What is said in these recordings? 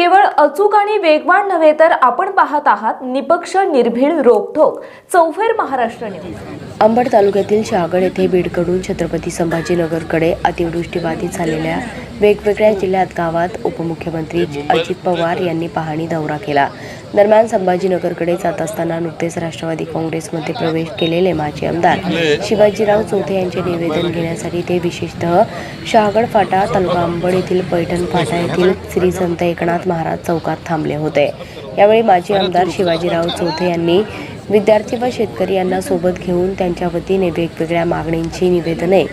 केवळ अचूक आणि वेगवान नव्हे तर आपण पाहत आहात निपक्ष निर्भीड रोखोक चौफेर महाराष्ट्र न्यूज. अंबड तालुक्यातील शहागड येथे बीडकडून छत्रपती संभाजीनगरकडे अतिवृष्टीबाधित झालेल्या वेगवेगळ्या जिल्ह्यात गावात उपमुख्यमंत्री अजित पवार यांनी पाहणी दौरा केला. दरम्यान संभाजीनगरकडे जात असताना नुकतेच राष्ट्रवादी काँग्रेसमध्ये प्रवेश केलेले माजी आमदार शिवाजीराव चौथे यांचे निवेदन घेण्यासाठी ते विशेषतः शहागड फाटा तालुका येथील पैठण फाटा येथील श्री संत एकनाथ महाराज चौकात थांबले होते. यावेळी माजी आमदार शिवाजीराव चौथे यांनी विद्यार्थी व शेतकरी यांना सोबत घेऊन त्यांच्या वतीने वेगवेगळ्या मागणींची निवेदने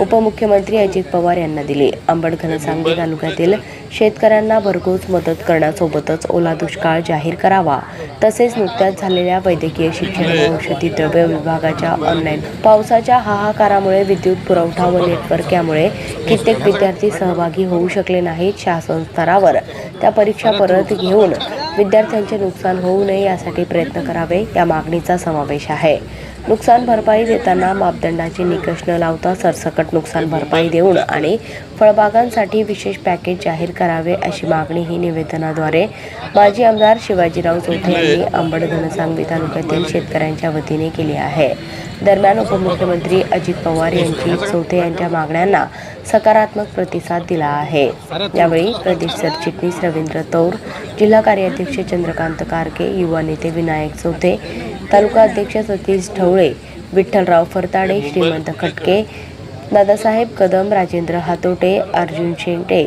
उपमुख्यमंत्री अजित पवार यांना दिली. अंबड घनसांगली तालुक्यातील शेतकऱ्यांना भरघोस मदत करण्यासोबतच ओला दुष्काळ जाहीर करावा. तसेच नुकत्याच झालेल्या वैद्यकीय शिक्षण व औषधी द्रव्य विभागाच्या ऑनलाईन पावसाच्या हाहाकारामुळे विद्युत पुरवठा व नेटवर्क यामुळे कित्येक विद्यार्थी सहभागी होऊ शकले नाहीत शासन स्तरावर. त्या परीक्षा परत घेऊन विद्यार्थ्यांचे नुकसान होऊ नये यासाठी प्रयत्न करावे या मागणीचा समावेश आहे. नुकसान भरपाई देताना मापदंडाचे निकष न लावता सरसकट नुकसान भरपाई देऊन आणि फळबागांसाठी विशेष पॅकेज जाहीर करावे अशी मागणी ही निवेदनाद्वारे माजी आमदार शिवाजीराव चौथे यांनी अंबड घनसांगवी तालुक्यातील शेतकऱ्यांच्या वतीने केली आहे. दरम्यान उपमुख्यमंत्री अजित पवार यांची चौथे यांच्या मागण्यांना सकारात्मक प्रतिसाद दिला आहे. यावेळी प्रदेश सरचिटणीस रवींद्र तौर जिल्हा कार्याध्यक्ष चंद्रकांत कारके युवा नेते विनायक चौथे तालुका अध्यक्ष सतीश ढवळे विठ्ठलराव फरताडे श्रीमंत खटके दादासाहेब कदम राजेंद्र हातोटे अर्जुन शेंटे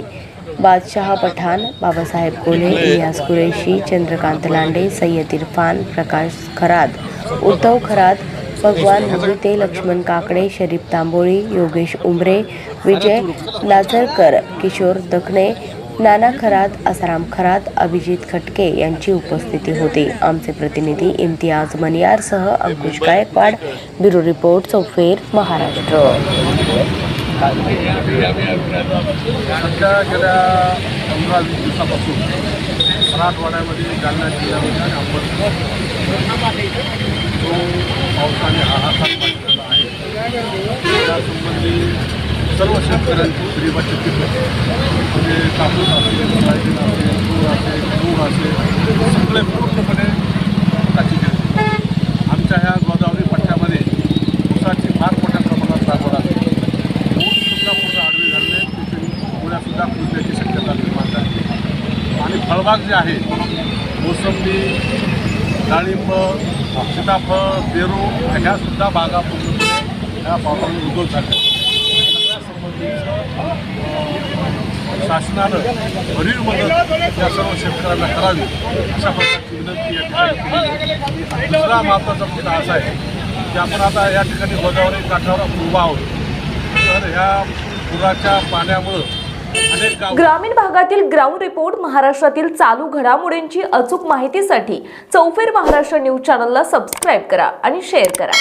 बादशहा पठाण बाबासाहेब कोल्हे इलियास कुरेशी चंद्रकांत लांडे सय्यद इरफान प्रकाश खरात उद्धव खरात भगवान मुगुते लक्ष्मण काकडे शरीफ तांबोळी योगेश उमरे विजय लाजरकर किशोर दखणे नाना खरात आसाराम खरात अभिजित खटके यांची उपस्थिती होती. आमचे प्रतिनिधी इम्तियाज मनियारसह अंकुश गायकवाड ब्युरो रिपोर्ट चौफेर महाराष्ट्र. सध्या गेल्या पंधरा वीस दिवसापासून मराठवाड्यामध्ये जालना जिल्ह्यामध्ये आणि अंबरनाथ जो पावसाने हाहाकार माजलेला आहे. त्यासंबंधी सर्व शेतकऱ्यांची गरीबाची पिकं म्हणजे कापूस असेल सोयाबीन असेल तूर असेल मूग असेल सगळे पूर्णपणे ऊसाची गेली. आमच्या ह्या गोदावरी पट्ट्यामध्ये ऊसाची फार मोठ्या प्रमाणात लागवड आहे. ऊससुद्धा पूर्ण आडवी झाले तिथे उद्यासुद्धा फुटण्याची शक्यता निर्माण झाली. आणि फळबाग जे आहे मोसंबी डाळिंब सीताफळ पेरू ह्यासुद्धा बागा पूर्णपणे ह्या पावसाने उद्योग झाल्या शासनानं भरीव मदत या सर्व शेतकऱ्यांना करावी अशा प्रकारची विनंती या ठिकाणी दुसरा महत्त्वाचा मुद्दा असा आहे की आपण आता या ठिकाणी गोदावरी काठावर आपण उभा आहोत. तर ह्या पुराच्या पाण्यामुळं ग्रामीण भागातील ग्राउंड रिपोर्ट महाराष्ट्रातील चालू घडामोडींची अचूक माहितीसाठी चौफेर महाराष्ट्र न्यूज चॅनलला सबस्क्राईब करा आणि शेअर करा.